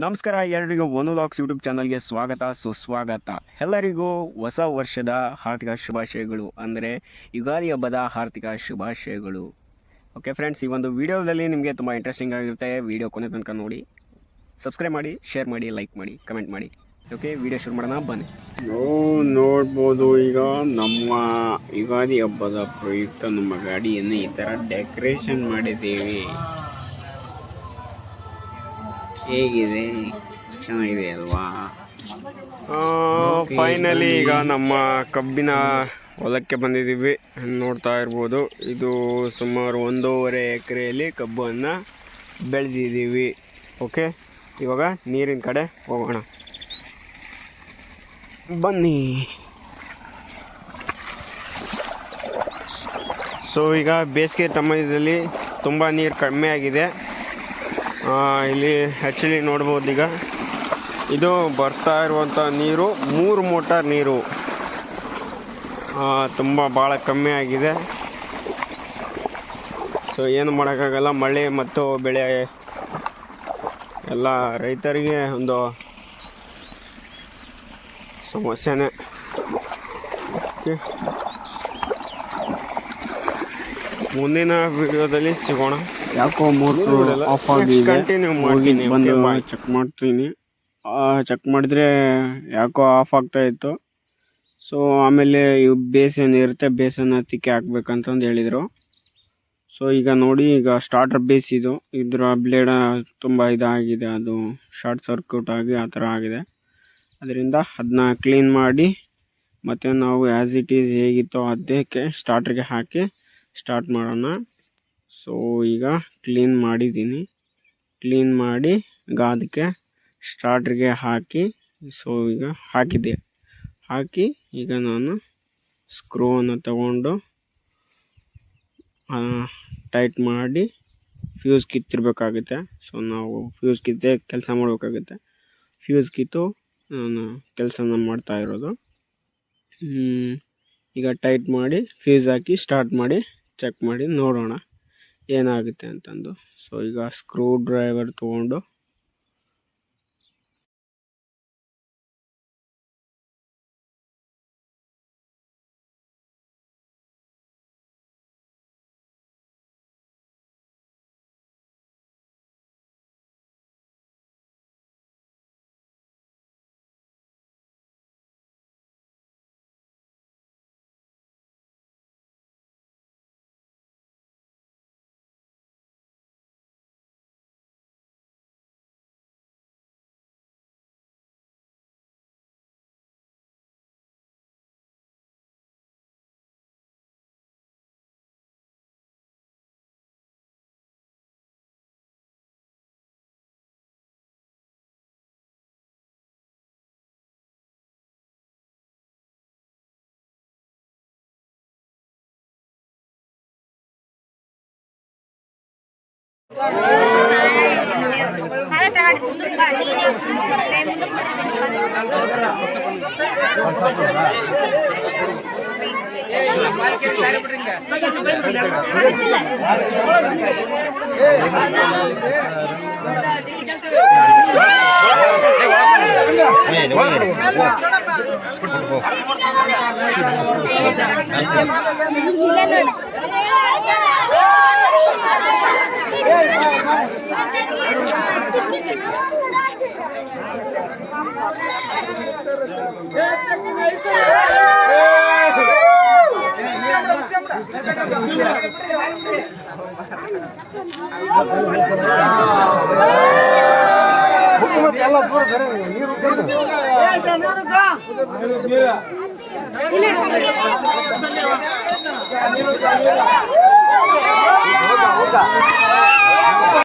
ನಮಸ್ಕಾರ ಎಲ್ಲರಿಗೂ ಒಂದು ಲಾಕ್ಸ್ ಯೂಟ್ಯೂಬ್ ಚಾನಲ್ಗೆ ಸ್ವಾಗತ, ಸುಸ್ವಾಗತ. ಎಲ್ಲರಿಗೂ ಹೊಸ ವರ್ಷದ ಆರ್ಥಿಕ ಶುಭಾಶಯಗಳು. ಅಂದರೆ ಯುಗಾದಿ ಹಬ್ಬದ ಆರ್ಥಿಕ ಶುಭಾಶಯಗಳು. ಓಕೆ ಫ್ರೆಂಡ್ಸ್ ಈ ಒಂದು ವಿಡಿಯೋದಲ್ಲಿ ನಿಮಗೆ ತುಂಬ ಇಂಟ್ರೆಸ್ಟಿಂಗ್ ಆಗಿರುತ್ತೆ. ವಿಡಿಯೋ ಕೊನೆ ತನಕ ನೋಡಿ. ಸಬ್ಸ್ಕ್ರೈಬ್ ಮಾಡಿ ಶೇರ್ ಮಾಡಿ ಲೈಕ್ ಮಾಡಿ ಕಮೆಂಟ್ ಮಾಡಿ. ಓಕೆ ವಿಡಿಯೋ ಶುರು ಮಾಡೋಣ, ಬನ್ನಿ. ನೋಡ್ಬೋದು ಈಗ ನಮ್ಮ ಯುಗಾದಿ ಹಬ್ಬದ ಪ್ರಯುಕ್ತ ನಮ್ಮ ಗಾಡಿಯನ್ನು ಈ ಥರ ಡೆಕೋರೇಷನ್ ಮಾಡಿದ್ದೀವಿ. ಹೇಗಿದೆ ಚೆನ್ನಾಗಿದೆ ಅಲ್ವಾ? ಫೈನಲಿ ಈಗ ನಮ್ಮ ಕಬ್ಬಿನ ಹೊಲಕ್ಕೆ ಬಂದಿದ್ದೀವಿ. ನೋಡ್ತಾ ಇರ್ಬೋದು. ಇದು ಸುಮಾರು ಒಂದೂವರೆ ಎಕರೆಯಲ್ಲಿ ಕಬ್ಬನ್ನು ಬೆಳೆದಿದ್ದೀವಿ. ಓಕೆ ಇವಾಗ ನೀರಿನ ಕಡೆ ಹೋಗೋಣ. ಬನ್ನಿ. ಸೊ ಈಗ ಬೇಸಿಗೆ ಸಮಯದಲ್ಲಿ ತುಂಬ ನೀರು ಕಡಿಮೆ ಆಗಿದೆ. ಇಲ್ಲಿ ಆ್ಯಕ್ಚುಲಿ ನೋಡ್ಬೋದು ಈಗ. ಇದು ಬರ್ತಾ ಇರುವಂಥ ನೀರು, ಮೂರು ಮೋಟಾರ್ ನೀರು. ತುಂಬ ಭಾಳ ಕಮ್ಮಿ ಆಗಿದೆ. ಸೊ ಏನು ಮಾಡೋಕ್ಕಾಗಲ್ಲ, ಮಳೆ ಮತ್ತು ಬೆಳೆ ಎಲ್ಲ ರೈತರಿಗೆ ಒಂದು ಸಮಸ್ಯೆನೇ. ಓಕೆ ಮುಂದಿನ ವಿಡಿಯೋದಲ್ಲಿ ಸಿಗೋಣ. ಯಾಕೋ ಮೋಟ್ರು ಆಫ್ ಆಗಿದೆ ಹೋಗಿ ಬಂದು ಚೆಕ್ ಮಾಡ್ತೀನಿ. ಚೆಕ್ ಮಾಡಿದ್ರೆ ಯಾಕೋ ಆಫ್ ಆಗ್ತಾ ಇತ್ತು. ಸೊ ಆಮೇಲೆ ಇವು ಬೇಸನ್ ಇರುತ್ತೆ ಬೇಸನ್ ಹತ್ತಿಕ್ಕೆ ಹಾಕ್ಬೇಕಂತಂದು ಹೇಳಿದರು. ಸೊ ಈಗ ನೋಡಿ ಈಗ ಸ್ಟಾರ್ಟರ್ ಬೇಸ್ ಇದು. ಇದ್ರ ಬ್ಲೇಡ ತುಂಬ ಇದಾಗಿದೆ. ಅದು ಶಾರ್ಟ್ ಸರ್ಕ್ಯೂಟ್ ಆಗಿ ಆ ಥರ ಆಗಿದೆ. ಅದರಿಂದ ಅದನ್ನ ಕ್ಲೀನ್ ಮಾಡಿ ಮತ್ತು ನಾವು ಆ್ಯಸ್ ಇಟ್ ಈಸ್ ಹೇಗಿತ್ತೋ ಅದಕ್ಕೆ ಸ್ಟಾರ್ಟ್ರಿಗೆ ಹಾಕಿ ಸ್ಟಾರ್ಟ್ ಮಾಡೋಣ. ಸೊ ಈಗ ಕ್ಲೀನ್ ಮಾಡಿದ್ದೀನಿ. ಕ್ಲೀನ್ ಮಾಡಿ ಈಗ ಅದಕ್ಕೆ ಸ್ಟಾರ್ಟ್ರಿಗೆ ಹಾಕಿ ಸೊ ಈಗ ಹಾಕಿದೆ. ಹಾಕಿ ಈಗ ನಾನು ಸ್ಕ್ರೂವನ್ನು ತಗೊಂಡು ಟೈಟ್ ಮಾಡಿ ಫ್ಯೂಸ್ ಕಿತ್ತಿರಬೇಕಾಗುತ್ತೆ ಸೊ ನಾವು ಫ್ಯೂಸ್ ಕಿತ್ತೆ ಕೆಲಸ ಮಾಡಬೇಕಾಗುತ್ತೆ. ಫ್ಯೂಸ್ ಕಿತ್ತು ನಾನು ಕೆಲಸನ ಮಾಡ್ತಾ ಇರೋದು. ಈಗ ಟೈಟ್ ಮಾಡಿ ಫ್ಯೂಸ್ ಹಾಕಿ ಸ್ಟಾರ್ಟ್ ಮಾಡಿ ಚೆಕ್ ಮಾಡಿ ನೋಡೋಣ. ಏನಾಗುತ್ತೆ ಅಂತಂದು. ಸೊ ಈಗ ಸ್ಕ್ರೂ ಡ್ರೈವರ್ ತೊಗೊಂಡು மார்க்கெட் ಎಲ್ಲ ದೂರ ಸರಿ ನೀರು Olga.